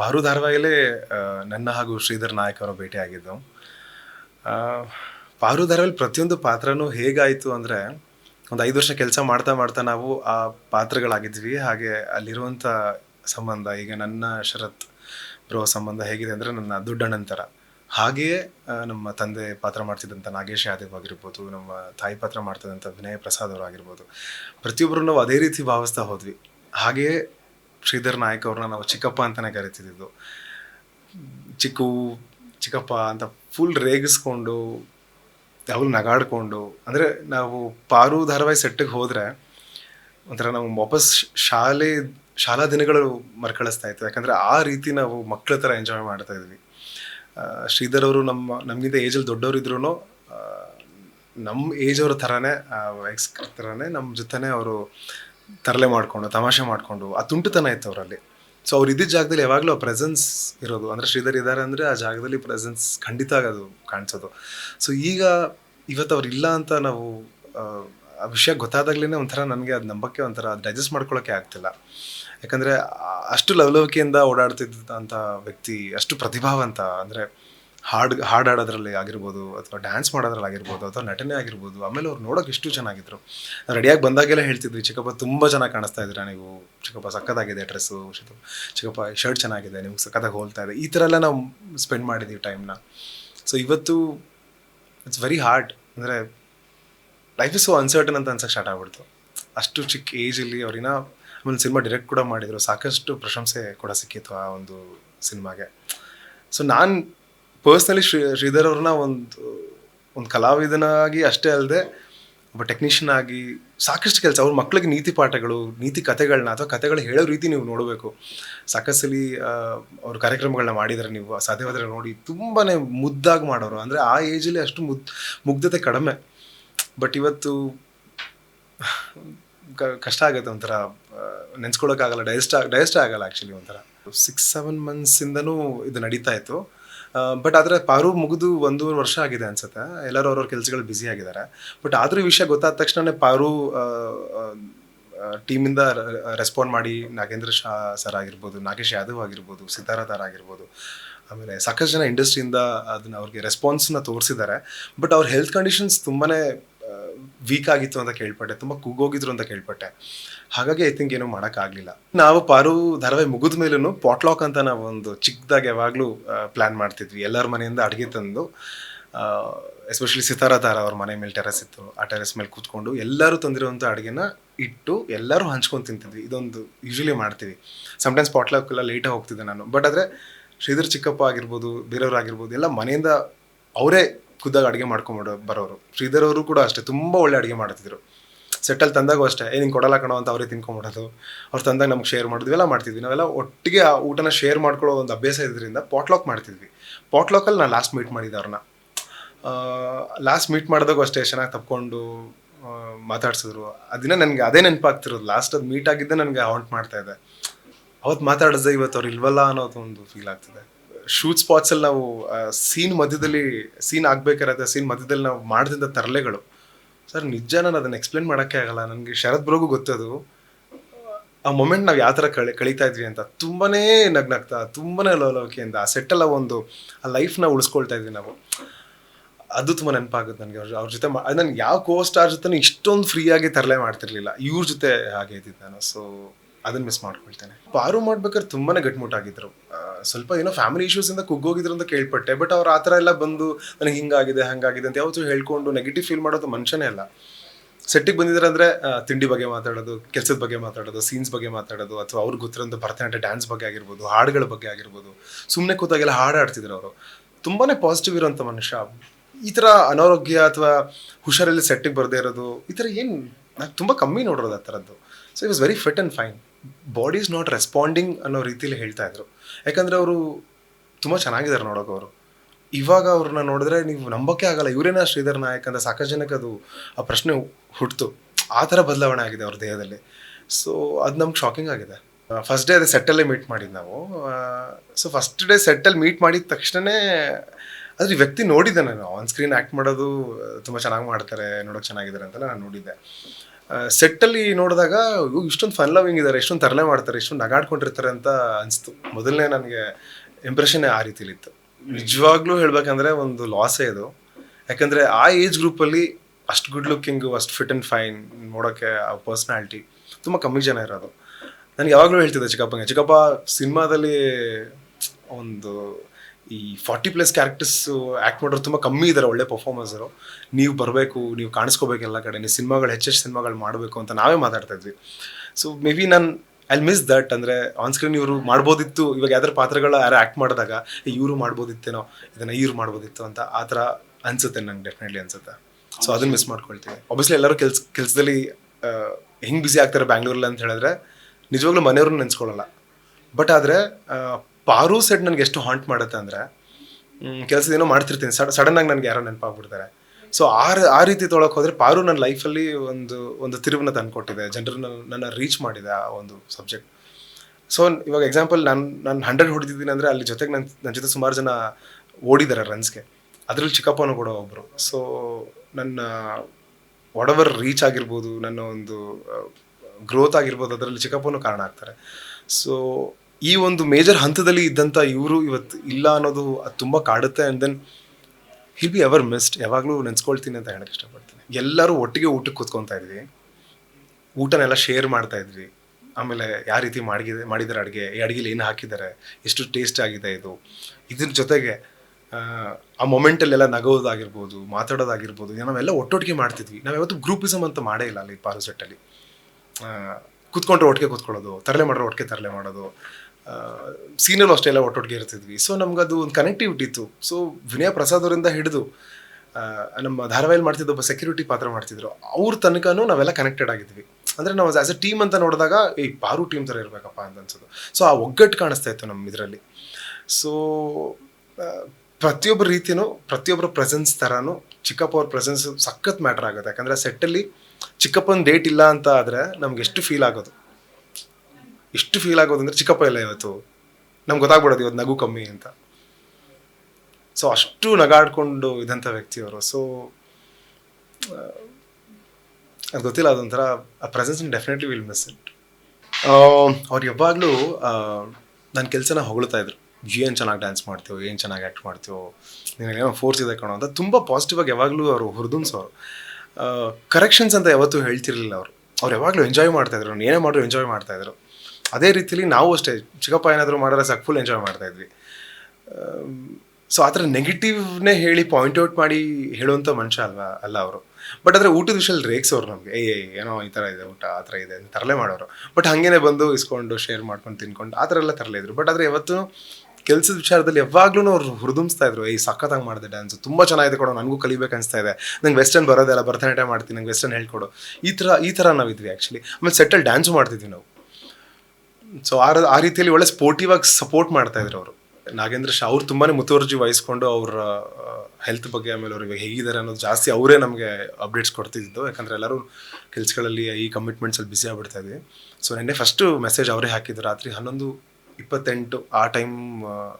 ಪಾರು ಧಾರಾವಾಹಿಲೇ ನನ್ನ ಹಾಗೂ ಶ್ರೀಧರ್ ನಾಯಕ್ ಅವರ ಭೇಟಿ ಆಗಿದ್ದು ಪಾರು ಧಾರಾವಾಹಿಲಿ ಪ್ರತಿಯೊಂದು ಪಾತ್ರನೂ ಹೇಗಾಯಿತು ಅಂದರೆ, ಒಂದು ಐದು ವರ್ಷ ಕೆಲಸ ಮಾಡ್ತಾ ಮಾಡ್ತಾ ನಾವು ಆ ಪಾತ್ರಗಳಾಗಿದ್ವಿ. ಹಾಗೆ ಅಲ್ಲಿರುವಂಥ ಸಂಬಂಧ, ಈಗ ನನ್ನ ಶರತ್ ಬರುವ ಸಂಬಂಧ ಹೇಗಿದೆ ಅಂದರೆ ನನ್ನ ದೊಡ್ಡಣ್ಣನ ಥರ ಹಾಗೆಯೇ ನಮ್ಮ ತಂದೆ ಪಾತ್ರ ಮಾಡ್ತಿದ್ದಂಥ ನಾಗೇಶ್ ಯಾದವ್ ಆಗಿರ್ಬೋದು, ನಮ್ಮ ತಾಯಿ ಪಾತ್ರ ಮಾಡ್ತಿದ್ದಂಥ ವಿನಯ್ ಪ್ರಸಾದ್ ಅವರು ಆಗಿರ್ಬೋದು ಪ್ರತಿಯೊಬ್ಬರು ನಾವು ಅದೇ ರೀತಿ ಭಾವಿಸ್ತಾ ಹೋದ್ವಿ. ಹಾಗೆಯೇ ಶ್ರೀಧರ್ ನಾಯಕ್ ಅವ್ರನ್ನ ನಾವು ಚಿಕ್ಕಪ್ಪ ಅಂತಲೇ ಕರಿತಿದ್ದು ಚಿಕ್ಕು ಚಿಕ್ಕಪ್ಪ ಅಂತ ಫುಲ್ ರೇಗಿಸ್ಕೊಂಡು ಯಾವಾಗಲೂ ನಗಾಡ್ಕೊಂಡು, ಅಂದರೆ ನಾವು ಪಾರು ಧಾರಾವಾಹಿ ಸೆಟ್ಟಿಗೆ ಹೋದರೆ ಒಂಥರ ನಾವು ವಾಪಸ್ ಶಾಲೆ, ಶಾಲಾ ದಿನಗಳು ಮರ್ಕಳಿಸ್ತಾ ಇತ್ತು. ಯಾಕಂದರೆ ಆ ರೀತಿ ನಾವು ಮಕ್ಕಳ ಥರ ಎಂಜಾಯ್ ಮಾಡ್ತಾ ಇದ್ವಿ. ಶ್ರೀಧರ್ ಅವರು ನಮ್ಮ ನಮಗಿಂತ ಏಜಲ್ಲಿ ದೊಡ್ಡವರು ಇದ್ರೂ ನಮ್ಮ ಏಜ್ ಅವ್ರ ಥರನೇ ವಯಸ್ಕರ ಥರನೇ ನಮ್ಮ ಜೊತೆನೇ ಅವರು ತರಲೆ ಮಾಡಿಕೊಂಡು ತಮಾಷೆ ಮಾಡಿಕೊಂಡು ಆ ತುಂಟುತನ ಇತ್ತು ಅವರಲ್ಲಿ. ಸೊ ಅವ್ರು ಇದ್ದಿದ್ದ ಜಾಗದಲ್ಲಿ ಯಾವಾಗಲೂ ಆ ಪ್ರೆಸೆನ್ಸ್ ಇರೋದು. ಅಂದರೆ ಶ್ರೀಧರ್ ಇದ್ದಾರೆ ಅಂದರೆ ಆ ಜಾಗದಲ್ಲಿ ಪ್ರೆಸೆನ್ಸ್ ಖಂಡಿತ ಅದು ಕಾಣಿಸೋದು. ಸೊ ಈಗ ಇವತ್ತು ಅವ್ರು ಇಲ್ಲ ಅಂತ ನಾವು ಆ, ವಿಷಯ ಗೊತ್ತಾದಾಗ್ಲೇ ಒಂಥರ ನನಗೆ ಅದು ನಂಬಕ್ಕೆ ಒಂಥರ ಡೈಜೆಸ್ಟ್ ಮಾಡ್ಕೊಳ್ಳೋಕ್ಕೆ ಆಗ್ತಿಲ್ಲ. ಯಾಕಂದರೆ ಅಷ್ಟು ಲವಲವಿಕೆಯಿಂದ ಓಡಾಡ್ತಿದ್ದಂಥ ವ್ಯಕ್ತಿ ಅಷ್ಟು ಪ್ರತಿಭಾವಂತ. ಅಂದರೆ ಹಾಡು ಹಾಡು ಹಾಡೋದ್ರಲ್ಲಿ ಆಗಿರ್ಬೋದು ಅಥವಾ ಡ್ಯಾನ್ಸ್ ಮಾಡೋದ್ರಲ್ಲಿ ಆಗಿರ್ಬೋದು ಅಥವಾ ನಟನೆ ಆಗಿರ್ಬೋದು, ಆಮೇಲೆ ಅವ್ರು ನೋಡೋಕೆ ಎಷ್ಟು ಚೆನ್ನಾಗಿದ್ರು. ರೆಡಿಯಾಗಿ ಬಂದಾಗೆಲ್ಲ ಹೇಳ್ತಿದ್ವಿ, ಚಿಕ್ಕಪ್ಪ ತುಂಬ ಚೆನ್ನಾಗಿ ಕಾಣಿಸ್ತಾ ಇದ್ದೀರಾ ನೀವು? ಚಿಕ್ಕಪ್ಪ ಸಕ್ಕತ್ತಾಗಿದೆ ಡ್ರೆಸ್ಸು ಚಿಕ್ಕಪ್ಪ ಶರ್ಟ್ ಚೆನ್ನಾಗಿದೆ, ನಿಮ್ಗೆ ಸಕ್ಕತ್ತಾಗಿ ಹೋಲ್ತಾ ಇದೆ. ಈ ಥರ ಎಲ್ಲ ನಾವು ಸ್ಪೆಂಡ್ ಮಾಡಿದ್ದೀವಿ ಟೈಮ್ನ ಸೊ ಇವತ್ತು ಇಟ್ಸ್ ವೆರಿ ಹಾರ್ಡ್ ಅಂದರೆ ಲೈಫ್ ಇಸ್ ಸೊ ಅನ್ಸರ್ಟನ್ ಅಂತ ಅನ್ಸಕ್ಕೆ ಸ್ಟಾರ್ಟ್ ಆಗ್ಬಿಡ್ತು. ಅಷ್ಟು ಚಿಕ್ಕ ಏಜಲ್ಲಿ ಅವ್ರಿನ ಆಮೇಲೆ ಸಿನಿಮಾ ಡಿರೆಕ್ಟ್ ಕೂಡ ಮಾಡಿದರು. ಸಾಕಷ್ಟು ಪ್ರಶಂಸೆ ಕೂಡ ಸಿಕ್ಕಿತ್ತು ಆ ಒಂದು ಸಿನಿಮಾಗೆ ಸೊ ನಾನು ಪರ್ಸ್ನಲಿ ಶ್ರೀ, ಶ್ರೀಧರ್ ಅವ್ರನ್ನ ಒಂದು ಒಂದು ಕಲಾವಿದನಾಗಿ ಅಷ್ಟೇ ಅಲ್ಲದೆ ಒಬ್ಬ ಟೆಕ್ನಿಷಿಯನ್ ಆಗಿ ಸಾಕಷ್ಟು ಕೆಲಸ, ಅವ್ರ ಮಕ್ಕಳಿಗೆ ನೀತಿ ಪಾಠಗಳು, ನೀತಿ ಕಥೆಗಳನ್ನ ಅಥವಾ ಕಥೆಗಳು ಹೇಳೋ ರೀತಿ ನೀವು ನೋಡಬೇಕು. ಸಾಕಷ್ಟು ಸಲ ಅವ್ರ ಕಾರ್ಯಕ್ರಮಗಳನ್ನ ಮಾಡಿದರೆ ನೀವು ಸಾಧ್ಯವಾದರೆ ನೋಡಿ ತುಂಬಾ ಮುದ್ದಾಗಿ ಮಾಡೋರು. ಅಂದರೆ ಆ ಏಜಲ್ಲಿ ಅಷ್ಟು ಮುದ್, ಮುಗ್ಧತೆ ಕಡಿಮೆ. ಬಟ್ ಇವತ್ತು ಕಷ್ಟ ಆಗುತ್ತೆ ಒಂಥರ ನೆನೆಸ್ಕೊಳ್ಳೋಕ್ಕಾಗಲ್ಲ ಡೈಜೆಸ್ಟ್ ಡೈಜೆಸ್ಟ್ ಆಗಲ್ಲ ಆ್ಯಕ್ಚುಲಿ ಒಂಥರ. ಸಿಕ್ಸ್ ಸೆವೆನ್ ಮಂತ್ಸಿಂದನೂ ಇದು ನಡೀತಾ ಇತ್ತು. ಬಟ್ ಆದರೆ ಪಾರು ಮುಗಿದು ಒಂದೂವರೆ ವರ್ಷ ಆಗಿದೆ ಅನ್ಸುತ್ತೆ. ಎಲ್ಲರೂ ಅವ್ರವ್ರ ಕೆಲಸಗಳು ಬ್ಯುಸಿ ಆಗಿದ್ದಾರೆ. ಬಟ್ ಆದರೂ ವಿಷಯ ಗೊತ್ತಾದ ತಕ್ಷಣ ಪಾರು ಟೀಮಿಂದ ರೆಸ್ಪಾಂಡ್ ಮಾಡಿ ನಾಗೇಂದ್ರ ಶಾ ಸರ್ ಆಗಿರ್ಬೋದು, ನಾಗೇಶ್ ಯಾದವ್ ಆಗಿರ್ಬೋದು ತಾರ ಆಗಿರ್ಬೋದು, ಆಮೇಲೆ ಸಾಕಷ್ಟು ಜನ ಇಂಡಸ್ಟ್ರಿಯಿಂದ ಅದನ್ನ ಅವ್ರಿಗೆ ರೆಸ್ಪಾನ್ಸ್ನ ತೋರಿಸಿದ್ದಾರೆ. ಬಟ್ ಅವ್ರ ಹೆಲ್ತ್ ಕಂಡೀಷನ್ಸ್ ತುಂಬಾ ವೀಕ್ ಆಗಿತ್ತು ಅಂತ ಕೇಳ್ಪಟ್ಟೆ, ತುಂಬ ಕೂಗೋಗಿದ್ರು ಅಂತ ಕೇಳ್ಪಟ್ಟೆ. ಹಾಗಾಗಿ ಐ ಥಿಂಕ್ ಏನೂ ಮಾಡೋಕ್ಕಾಗಲಿಲ್ಲ. ನಾವು ಪಾರು ಧಾರಾವಾಹಿ ಮುಗಿದ ಮೇಲೂ ಪಾಟ್ಲಾಕ್ ಅಂತ ನಾವು ಒಂದು ಚಿಕ್ಕದಾಗಿ ಯಾವಾಗಲೂ ಪ್ಲ್ಯಾನ್ ಮಾಡ್ತಿದ್ವಿ. ಎಲ್ಲರ ಮನೆಯಿಂದ ಅಡುಗೆ ತಂದು ಎಸ್ಪೆಷಲಿ ಸಿತಾರಾ ತಾರ ಅವ್ರ ಮನೆ ಮೇಲೆ ಟೆರೆಸ್ ಇತ್ತು. ಆ ಟೆರೆಸ್ ಮೇಲೆ ಕೂತ್ಕೊಂಡು ಎಲ್ಲರೂ ತಂದಿರುವಂಥ ಅಡುಗೆನ ಇಟ್ಟು ಎಲ್ಲರೂ ಹಂಚ್ಕೊಂಡು ತಿಂತಿದ್ವಿ. ಇದೊಂದು ಯೂಶಲಿ ಮಾಡ್ತೀವಿ. ಸಮ್ಟೈಮ್ಸ್ ಪಾಟ್ಲಾಕ್ ಎಲ್ಲ ಲೇಟಾಗಿ ಹೋಗ್ತಿದ್ದೆ ನಾನು. ಬಟ್ ಆದರೆ ಶ್ರೀಧರ್ ಚಿಕ್ಕಪ್ಪ ಆಗಿರ್ಬೋದು ಬೇರೆಯವ್ರು ಆಗಿರ್ಬೋದು, ಎಲ್ಲ ಮನೆಯಿಂದ ಅವರೇ ಖುದ್ದಾಗಿ ಅಡುಗೆ ಮಾಡ್ಕೊಂಡು ಬರೋರು. ಶ್ರೀಧರ್ ಅವರು ಕೂಡ ಅಷ್ಟೇ, ತುಂಬ ಒಳ್ಳೆ ಅಡುಗೆ ಮಾಡ್ತಿದ್ರು. ಸೆಟ್ಟಲ್ಲಿ ತಂದಾಗೂ ಅಷ್ಟೇ ಏನು ಕೊಡಲ್ಲ ಕಣೋ ಅಂತ ಅವರೇ ತಿನ್ಕೊಂಬಿಡೋದು ಅವ್ರು ತಂದಾಗ ನಮ್ಗೆ ಶೇರ್ ಮಾಡೋದು ಎಲ್ಲ ಮಾಡ್ತಿದ್ವಿ. ನಾವೆಲ್ಲ ಒಟ್ಟಿಗೆ ಆ ಊಟನ ಶೇರ್ ಮಾಡ್ಕೊಳ್ಳೋ ಒಂದು ಅಭ್ಯಾಸ ಇದ್ರಿಂದ ಪಾಟ್ಲಾಕ್ ಮಾಡ್ತಿದ್ವಿ. ಪಾಟ್ಲಾಕಲ್ಲಿ ನಾನು ಲಾಸ್ಟ್ ಮೀಟ್ ಮಾಡಿದ್ದೆ ಅವ್ರನ್ನ ಲಾಸ್ಟ್ ಮೀಟ್ ಮಾಡಿದಾಗ ಅಷ್ಟೇ ಚೆನ್ನಾಗಿ ತಪ್ಕೊಂಡು ಮಾತಾಡ್ಸಿದ್ರು. ಅದನ್ನ ನನಗೆ ಅದೇ ನೆನಪಾಗ್ತಿರೋದು. ಲಾಸ್ಟ್ ಅದು ಮೀಟ್ ಆಗಿದ್ದೆ ನನಗೆ ಹಾಂಟ್ ಮಾಡ್ತಾ ಇದೆ. ಅವತ್ತು ಮಾತಾಡಿಸ್ದೆ ಇವತ್ತು ಅವ್ರು ಇಲ್ವಲ್ಲ ಅನ್ನೋದು ಒಂದು ಫೀಲ್ ಆಗ್ತದೆ. ಶೂಟ್ ಸ್ಪಾಟ್ಸ್ ಅಲ್ಲಿ ನಾವು ಸೀನ್ ಮಧ್ಯದಲ್ಲಿ ಸೀನ್ ಆಗ್ಬೇಕಾರತ್ತೆ ಸೀನ್ ಮಧ್ಯದಲ್ಲಿ ನಾವು ಮಾಡ್ತಿದ್ದ ತರಲೆಗಳು. ಸರ್, ನಿಜ ನಾನು ಅದನ್ನ ಎಕ್ಸ್ಪ್ಲೇನ್ ಮಾಡೋಕ್ಕೆ ಆಗಲ್ಲ. ನನಗೆ ಶರತ್ ಬ್ರೋಗೂ ಗೊತ್ತದು. ಆ ಮೊಮೆಂಟ್ ನಾವು ಯಾವ ಥರ ಕಳಿ, ಕಳೀತಾ ಇದ್ವಿ ಅಂತ ತುಂಬನೇ ನಗ್ನಗ್ತಾ, ತುಂಬನೇ ಅಂತ ಆ ಸೆಟ್ಟೆಲ್ಲ ಒಂದು, ಆ ಲೈಫ್ನ ಉಳಿಸ್ಕೊಳ್ತಾ ಇದ್ವಿ ನಾವು. ಅದು ತುಂಬ ನೆನಪಾಗುತ್ತೆ ನನಗೆ. ಅವ್ರ ಅವ್ರ ಜೊತೆ ನಾನು ಯಾವ ಕೋ ಸ್ಟಾರ್ ಜೊತೆ ಇಷ್ಟೊಂದು ಫ್ರೀಯಾಗಿ ತರಲೆ ಮಾಡ್ತಿರ್ಲಿಲ್ಲ. ಇವ್ರ ಜೊತೆ ಹಾಗೆ ಇದ್ದಿದ್ದು ನಾನು. ಸೊ ಅದನ್ನ ಮಿಸ್ ಮಾಡ್ಕೊಳ್ತೇನೆ. ಪಾರು ಮಾಡ್ಬೇಕಾದ್ರೆ ತುಂಬಾನೇ ಗಟ್ಮುಟ್ಟಾಗಿದ್ರು ಸ್ವಲ್ಪ ಏನೋ ಫ್ಯಾಮಿಲಿ ಇಶ್ಯೂಸ್ ಇಂದ ಕುಗ್ಗೋಗಿದ್ರು ಅಂತ ಕೇಳ್ಪಟ್ಟೆ ಬಟ್ ಅವ್ರು ಆ ಥರ ಎಲ್ಲ ಬಂದು ನನಗೆ ಹಿಂಗಾಗಿದೆ, ಹಂಗಾಗಿದೆ ಅಂತ ಯಾವತ್ತೂ ಹೇಳ್ಕೊಂಡು ನೆಗೆಟಿವ್ ಫೀಲ್ ಮಾಡೋದು ಮನುಷ್ಯನೇ ಅಲ್ಲ. ಸೆಟ್ಟಿಗೆ ಬಂದಿದ್ದಾರೆ ಅಂದರೆ ತಿಂಡಿ ಬಗ್ಗೆ ಮಾತಾಡೋದು, ಕೆಲಸದ ಬಗ್ಗೆ ಮಾತಾಡೋದು ಸೀನ್ಸ್ ಬಗ್ಗೆ ಮಾತಾಡೋದು, ಅಥವಾ ಅವ್ರಿಗೆ ಗೊತ್ತಿರೋದು ಭರತನಾಟ್ಯ ಡ್ಯಾನ್ಸ್ ಬಗ್ಗೆ ಆಗಿರ್ಬೋದು, ಹಾಡುಗಳ ಬಗ್ಗೆ ಆಗಿರ್ಬೋದು ಸುಮ್ಮನೆ ಕೂತಾಗೆಲ್ಲ ಹಾಡು ಆಡ್ತಿದ್ರು ಅವರು. ತುಂಬಾ ಪಾಸಿಟಿವ್ ಇರುವಂತ ಮನುಷ್ಯ. ಈ ಥರ ಅನಾರೋಗ್ಯ ಅಥವಾ ಹುಷಾರಲ್ಲಿ ಸೆಟ್ಟಿಗೆ ಬರದೇ ಇರೋದು, ಈ ಥರ ಏನು ನಾನು ತುಂಬ ಕಮ್ಮಿ ನೋಡಿರೋದು ಆ ಥರದ್ದು. So it was very fit and fine body is not responding ಅನ್ನೋ ರೀತಿಯಲ್ಲಿ ಹೇಳ್ತಾ ಇದ್ರು. ಯಾಕಂದರೆ ಅವರು ತುಂಬ ಚೆನ್ನಾಗಿದ್ದಾರೆ ನೋಡೋಕೆ ಅವರು. ಇವಾಗ ಅವ್ರನ್ನ ನೋಡಿದ್ರೆ ನೀವು ನಂಬಕ್ಕೆ ಆಗಲ್ಲ. ಇವರೇನ ಶ್ರೀಧರ್ ನಾಯಕ್ ಅಂತ ಸಾಕಷ್ಟು ಜನಕ್ಕೆ ಅದು ಆ ಪ್ರಶ್ನೆ ಹುಟ್ಟಿತು ಆ ಥರ ಬದಲಾವಣೆ ಆಗಿದೆ ಅವ್ರ ದೇಹದಲ್ಲಿ. ಸೊ ಅದು ನಮ್ಗೆ ಶಾಕಿಂಗ್ ಆಗಿದೆ. ಫಸ್ಟ್ ಡೇ ಅದೇ ಸೆಟ್ಟಲ್ಲೇ ಮೀಟ್ ಮಾಡಿದ್ದು ನಾವು. ಸೊ ಫಸ್ಟ್ ಡೇ ಸೆಟ್ಟಲ್ಲಿ ಮೀಟ್ ಮಾಡಿದ ತಕ್ಷಣವೇ ಅದ್ರ ವ್ಯಕ್ತಿ ನೋಡಿದ್ದೆ ನಾನು. ಆನ್ ಸ್ಕ್ರೀನ್ ಆ್ಯಕ್ಟ್ ಮಾಡೋದು ತುಂಬ ಚೆನ್ನಾಗಿ ಮಾಡ್ತಾರೆ, ನೋಡೋಕೆ ಚೆನ್ನಾಗಿದ್ದಾರೆ ಅಂತೆಲ್ಲ ನಾನು ನೋಡಿದ್ದೆ. ಸೆಟ್ಟಲ್ಲಿ ನೋಡಿದಾಗ ಇಷ್ಟೊಂದು ಫನ್ ಲವಿಂಗ್ ಇದ್ದಾರೆ ಇಷ್ಟೊಂದು ತರಲೆ ಮಾಡ್ತಾರೆ, ಇಷ್ಟೊಂದು ನಗಾಡ್ಕೊಂಡಿರ್ತಾರೆ ಅಂತ ಅನಿಸ್ತು. ಮೊದಲನೇ ನನಗೆ ಇಂಪ್ರೆಷನ್ನೇ ಆ ರೀತಿಲಿ ಇತ್ತು ನಿಜವಾಗ್ಲೂ ಹೇಳಬೇಕಂದ್ರೆ ಒಂದು ಲಾಸೇ ಇದು. ಯಾಕಂದರೆ ಆ ಏಜ್ ಗ್ರೂಪಲ್ಲಿ ಅಷ್ಟು ಗುಡ್ ಲುಕ್ಕಿಂಗು ಅಷ್ಟು ಫಿಟ್ ಆ್ಯಂಡ್ ಫೈನ್ ನೋಡೋಕ್ಕೆ ಆ ಪರ್ಸ್ನಾಲಿಟಿ ತುಂಬ ಕಮ್ಮಿ ಜನ ಇರೋದು. ನನಗೆ ಯಾವಾಗಲೂ ಹೇಳ್ತಿದ್ದೆ ಚಿಕ್ಕಪ್ಪಂಗೆ, ಚಿಕ್ಕಪ್ಪ ಸಿನಿಮಾದಲ್ಲಿ ಒಂದು ಈ ಫಾರ್ಟಿ ಪ್ಲಸ್ ಕ್ಯಾರೆಕ್ಟರ್ಸ್ ಆ್ಯಕ್ಟ್ ಮಾಡೋರು ತುಂಬ ಕಮ್ಮಿ ಇದ್ದಾರೆ ಒಳ್ಳೆ ಪರ್ಫಾರ್ಮೆನ್ಸರು ನೀವು ಬರಬೇಕು, ನೀವು ಕಾಣಿಸ್ಕೋಬೇಕು ಎಲ್ಲ ಕಡೆ, ನೀವು ಸಿನಿಮಾಗಳು ಹೆಚ್ಚೆಚ್ಚು ಸಿನಿಮಾಗಳು ಮಾಡಬೇಕು ಅಂತ ನಾವೇ ಮಾತಾಡ್ತಾ ಇದ್ವಿ. ಸೊ ಮೇ ಬಿ ನಾನು ಐ ಮಿಸ್ ದಟ್ ಅಂದರೆ ಆನ್ ಸ್ಕ್ರೀನ್ ಇವರು ಮಾಡ್ಬೋದಿತ್ತು, ಇವಾಗ ಯಾವ್ದಾರು ಪಾತ್ರಗಳು ಯಾರು ಆ್ಯಕ್ಟ್ ಮಾಡಿದಾಗ ಇವರು ಮಾಡ್ಬೋದಿತ್ತೇನೋ, ಇದನ್ನು ಇವ್ರು ಮಾಡ್ಬೋದಿತ್ತು ಅಂತ ಆ ಥರ ಅನಿಸುತ್ತೆ ನಂಗೆ ಡೆಫಿನೆಟ್ಲಿ ಅನಿಸುತ್ತೆ. ಸೊ ಅದನ್ನು ಮಿಸ್ ಮಾಡ್ಕೊಳ್ತೀವಿ. ಒಬ್ವಿಯಸ್ಲಿ ಎಲ್ಲರೂ ಕೆಲ್ಸ, ಕೆಲಸದಲ್ಲಿ ಹೆಂಗೆ ಬ್ಯುಸಿ ಆಗ್ತಾರೆ ಬ್ಯಾಂಗ್ಳೂರಲ್ಲಿ ಅಂತ ಹೇಳಿದ್ರೆ, ನಿಜವಾಗ್ಲೂ ಮನೆಯವ್ರನ್ನ ನೆನ್ಸ್ಕೊಳ್ಳಲ್ಲ. ಬಟ್ ಆದರೆ ಪಾರು ಸೆಟ್ ನನಗೆ ಎಷ್ಟು ಹಾಂಟ್ ಮಾಡುತ್ತೆ ಅಂದರೆ ಕೆಲಸದೇನೋ ಮಾಡ್ತಿರ್ತೀನಿ. ಸಡನ್ ಸಡನ್ನಾಗಿ ನನಗೆ ಯಾರೋ ನೆನಪಾಗ್ಬಿಡ್ತಾರೆ. ಸೊ ಆ ಆ ರೀತಿ ತೊಳಕ್ಕೆ ಹೋದ್ರೆ ಪಾರು ನನ್ನ ಲೈಫಲ್ಲಿ ಒಂದು ಒಂದು ತಿರುವನ್ನ ತಂದುಕೊಟ್ಟಿದೆ ಜನರು ನನ್ನ ರೀಚ್ ಮಾಡಿದೆ ಆ ಒಂದು ಸಬ್ಜೆಕ್ಟ್ ಸೊ ಇವಾಗ ಎಕ್ಸಾಂಪಲ್ ನಾನು ನಾನು ಹಂಡ್ರೆಡ್ ಹೊಡೆದಿದ್ದೀನಿ ಅಂದರೆ ಅಲ್ಲಿ ಜೊತೆಗೆ ನನ್ನ ನನ್ನ ಜೊತೆ ಸುಮಾರು ಜನ ಓಡಿದ್ದಾರೆ ರನ್ಸ್ಗೆ ಅದರಲ್ಲಿ ಚಿಕ್ಕಪ್ಪನೂ ಕೂಡ ಒಬ್ಬರು ಸೊ ನನ್ನ ಒಡವರ್ ರೀಚ್ ಆಗಿರ್ಬೋದು, ನನ್ನ ಒಂದು ಗ್ರೋತ್ ಆಗಿರ್ಬೋದು, ಅದರಲ್ಲಿ ಚಿಕ್ಕಪ್ಪನೂ ಕಾರಣ ಆಗ್ತಾರೆ. ಸೊ ಈ ಒಂದು ಮೇಜರ್ ಹಂತದಲ್ಲಿ ಇದ್ದಂಥ ಇವರು ಇವತ್ತು ಇಲ್ಲ ಅನ್ನೋದು ಅದು ತುಂಬ ಕಾಡುತ್ತೆ and then he'll be ever missed ಯಾವಾಗಲೂ ನೆನ್ಸ್ಕೊಳ್ತೀನಿ ಅಂತ ಹೇಳಕ್ಕೆ ಇಷ್ಟಪಡ್ತೀನಿ. ಎಲ್ಲರೂ ಒಟ್ಟಿಗೆ ಊಟಕ್ಕೆ ಕೂತ್ಕೊತಾ ಇದ್ವಿ. ಊಟನೆಲ್ಲ ಶೇರ್ ಮಾಡ್ತಾ ಇದ್ವಿ. ಆಮೇಲೆ ಯಾವ ರೀತಿ ಮಾಡಿದೆ ಮಾಡಿದ್ದಾರೆ ಅಡುಗೆ? ಈ ಅಡುಗೆಲಿ ಏನು ಹಾಕಿದ್ದಾರೆ ಎಷ್ಟು ಟೇಸ್ಟ್ ಆಗಿದೆ ಇದು? ಇದ್ರ ಜೊತೆಗೆ ಆ, ಮೊಮೆಂಟಲ್ಲೆಲ್ಲ ನಗೋದಾಗಿರ್ಬೋದು ಮಾತಾಡೋದಾಗಿರ್ಬೋದು ನಾವೆಲ್ಲ ಒಟ್ಟೊಟ್ಟಿಗೆ ಮಾಡ್ತಿದ್ವಿ. ನಾವು ಯಾವತ್ತು ಗ್ರೂಪಿಸಮ್ ಅಂತ ಮಾಡೇ ಇಲ್ಲ ಅಲ್ಲಿ ಪಾರು ಸೆಟ್ಟಲ್ಲಿ ಕೂತ್ಕೊಂಡ್ರೆ ಒಟ್ಟಿಗೆ ಕೂತ್ಕೊಳ್ಳೋದು ತರಲೆ ಮಾಡ್ರೆ ಒಟ್ಟಿಗೆ ತರಲೆ ಮಾಡೋದು. ಸೀನಿಯರ್ ಅಷ್ಟೇ ಎಲ್ಲ ಒಟ್ಟೊಟ್ಟಿಗೆ ಇರ್ತಿದ್ವಿ. ಸೊ ಅದು ಒಂದು ಕನೆಕ್ಟಿವಿಟಿ ಇತ್ತು. ಸೊ ವಿನಯ ಪ್ರಸಾದ್ ಅವರಿಂದ ಹಿಡಿದು ನಮ್ಮ ಧಾರಾವಾಹಿಲಿ ಮಾಡ್ತಿದ್ದ ಒಬ್ಬ ಸೆಕ್ಯೂರಿಟಿ ಪಾತ್ರ ಮಾಡ್ತಿದ್ರು. ಅವ್ರ ತನಕನೂ ನಾವೆಲ್ಲ ಕನೆಕ್ಟೆಡ್ ಆಗಿದ್ವಿ. ಅಂದರೆ ನಾವು ಆಸ್ ಎ ಟೀಮ್ ಅಂತ ನೋಡಿದಾಗ ಈ ಪಾರು ಟೀಮ್ ಥರ ಇರಬೇಕಪ್ಪ ಅಂತ ಅನ್ಸೋದು. ಸೊ ಆ ಒಗ್ಗಟ್ಟು ಕಾಣಿಸ್ತಾ ಇತ್ತು ನಮ್ಮ ಇದರಲ್ಲಿ. ಸೊ ಪ್ರತಿಯೊಬ್ಬರ ರೀತಿಯೂ ಪ್ರತಿಯೊಬ್ಬರ ಪ್ರೆಸೆನ್ಸ್ ಥರನೂ ಚಿಕ್ಕಪ್ಪ ಅವ್ರ ಪ್ರೆಸೆನ್ಸ್ ಸಖತ್ ಮ್ಯಾಟರ್ ಆಗುತ್ತೆ. ಯಾಕಂದರೆ ಸೆಟ್ಟಲ್ಲಿ ಚಿಕ್ಕಪ್ಪನ ಡೇಟ್ ಇಲ್ಲ ಅಂತ ಆದರೆ ನಮ್ಗೆ ಎಷ್ಟು ಫೀಲ್ ಆಗೋದು. ಎಷ್ಟು ಫೀಲ್ ಆಗೋದು ಅಂದರೆ ಚಿಕ್ಕಪ್ಪ ಇಲ್ಲ ಇವತ್ತು ನಮ್ಗೆ ಗೊತ್ತಾಗ್ಬಿಡೋದು ಇವತ್ತು ನಗು ಕಮ್ಮಿ ಅಂತ. ಸೊ ಅಷ್ಟು ನಗಾಡ್ಕೊಂಡು ಇದ್ದಂಥ ವ್ಯಕ್ತಿಯವರು. ಸೊ ಅದು ಗೊತ್ತಿಲ್ಲ, ಅದೊಂಥರ ಆ presence definitely will miss it ಅವ್ರು ಯಾವಾಗಲೂ ನನ್ನ ಕೆಲಸನ ಹೊಗಳ್ತಾ ಇದ್ರು. ಏನು ಚೆನ್ನಾಗಿ ಡ್ಯಾನ್ಸ್ ಮಾಡ್ತೀವೋ ಏನು ಚೆನ್ನಾಗಿ ಆ್ಯಕ್ಟ್ ಮಾಡ್ತೀವೋ ನಿನಗೇನೋ ಫೋರ್ಸ್ ಇದೆ ಕಣೋ ಅಂತ ತುಂಬ ಪಾಸಿಟಿವ್ ಆಗಿ ಯಾವಾಗಲೂ ಅವರು ಹುರಿದುಂಬ್ಸೋರು ಕರೆಕ್ಷನ್ಸ್ ಅಂತ ಯಾವತ್ತೂ ಹೇಳ್ತಿರ್ಲಿಲ್ಲ ಅವರು. ಅವ್ರು ಯಾವಾಗಲೂ ಎಂಜಾಯ್ ಮಾಡ್ತಾಯಿದ್ರು ಇದ್ರು. ಏನೇ ಮಾಡಿದ್ರು ಎಂಜಾಯ್ ಮಾಡ್ತಾಯಿದ್ರು ಅದೇ ರೀತಿಲಿ ನಾವು ಅಷ್ಟೇ, ಚಿಕ್ಕಪ್ಪ ಏನಾದರೂ ಮಾಡಿದ್ರೆ ಸಾಕು ಫುಲ್ ಎಂಜಾಯ್ ಮಾಡ್ತಾಯಿದ್ವಿ ಸೊ ಆ ಥರ ನೆಗೆಟಿವ್ನೇ ಹೇಳಿ ಪಾಯಿಂಟ್ ಔಟ್ ಮಾಡಿ ಹೇಳುವಂಥ ಮನುಷ್ಯ ಅಲ್ವಾ, ಅಲ್ಲ ಅವರು. ಬಟ್ ಆದರೆ ಊಟದ ವಿಷಯದಲ್ಲಿ ರೇಗ್ಸೋರು ನಮಗೆ ಏ ಏನೋ ಈ ಥರ ಇದೆ ಊಟ, ಆ ಥರ ಇದೆ ಅಂತ ತರಲೆ ಮಾಡೋರು. ಬಟ್ ಹಾಗೇನೆ ಬಂದು ಇಸ್ಕೊಂಡು ಶೇರ್ ಮಾಡ್ಕೊಂಡು, ತಿನ್ಕೊಂಡು, ಆ ಥರ ಎಲ್ಲ ತರಲೇ ಇದ್ರು. ಬಟ್ ಆದರೆ ಇವತ್ತು ಕೆಲಸದ ವಿಚಾರದಲ್ಲಿ ಯಾವಾಗ್ಲೂ ಅವ್ರು ಹುರಿದುಂಬಿಸ್ತಾ ಇದ್ರು ಈ ಸಖತ್ತಾಗಿ ಮಾಡಿದೆ ಡ್ಯಾನ್ಸ್ ತುಂಬ ಚೆನ್ನಾಗಿದೆ ಕೊಡೋ, ನನಗೂ ಕಲಿಬೇಕು ಅನಿಸ್ತಾ ಇದೆ. ನಂಗೆ ವೆಸ್ಟರ್ನ್ ಬರೋದೆಲ್ಲ ಭರತನಾಟ್ಯ ಮಾಡ್ತೀನಿ, ನಂಗೆ ವೆಸ್ಟರ್ನ್ ಹೇಳ್ಕೊಡು. ಈ ಥರ ಈ ಥರ ನಾವಿದ್ವಿ ಆ್ಯಕ್ಚುಲಿ ಆಮೇಲೆ ಸೆಟಲ್ ಡ್ಯಾನ್ಸು ಮಾಡ್ತಿದ್ವಿ ನಾವು. ಸೊ ಆ ಆ ರೀತಿಯಲ್ಲಿ ಒಳ್ಳೆ ಸ್ಪೋರ್ಟಿವ್ ಆಗಿ ಸಪೋರ್ಟ್ ಮಾಡ್ತಾ ಇದ್ರು ಅವರು. ನಾಗೇಂದ್ರ ಶಾ, ಅವ್ರು ತುಂಬಾ ಮುತುವರ್ಜಿ ವಹಿಸ್ಕೊಂಡು ಅವ್ರ ಹೆಲ್ತ್ ಬಗ್ಗೆ ಆಮೇಲೆ ಅವ್ರಿಗೆ ಹೇಗಿದ್ದಾರೆ ಅನ್ನೋದು ಜಾಸ್ತಿ ಅವರೇ ನಮಗೆ ಅಪ್ಡೇಟ್ಸ್ ಕೊಡ್ತಿದ್ದು. ಯಾಕಂದ್ರೆ ಎಲ್ಲರೂ ಕೆಲಸಗಳಲ್ಲಿ ಈ ಕಮಿಟ್ಮೆಂಟ್ಸಲ್ಲಿ ಬಿಸಿ ಆಗ್ಬಿಡ್ತಾ ಇದ್ವಿ. ಸೊ ನೆನ್ನೆ ಫಸ್ಟು ಮೆಸೇಜ್ ಅವರೇ ಹಾಕಿದ್ರು ರಾತ್ರಿ ಹನ್ನೊಂದು ಇಪ್ಪತ್ತೆಂಟು ಆ ಟೈಮ್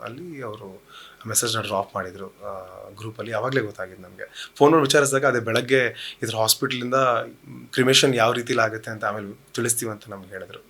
ಅಲ್ಲಿ ಅವರು ಮೆಸೇಜ್ನ ಡ್ರಾಪ್ ಮಾಡಿದರು ಗ್ರೂಪಲ್ಲಿ ಆವಾಗಲೇ ಗೊತ್ತಾಗಿದ್ದು ನಮಗೆ. ಫೋನ್ ಮಾಡಿ ವಿಚಾರಿಸಿದಾಗ ಅದೇ ಬೆಳಗ್ಗೆ ಇದ್ರ ಹಾಸ್ಪಿಟ್ಲಿಂದ ಕ್ರಿಮೇಷನ್ ಯಾವ ರೀತಿಲಿ ಆಗುತ್ತೆ ಅಂತ ಆಮೇಲೆ ತಿಳಿಸ್ತೀವಿ ಅಂತ ನಮ್ಗೆ ಹೇಳಿದ್ರು.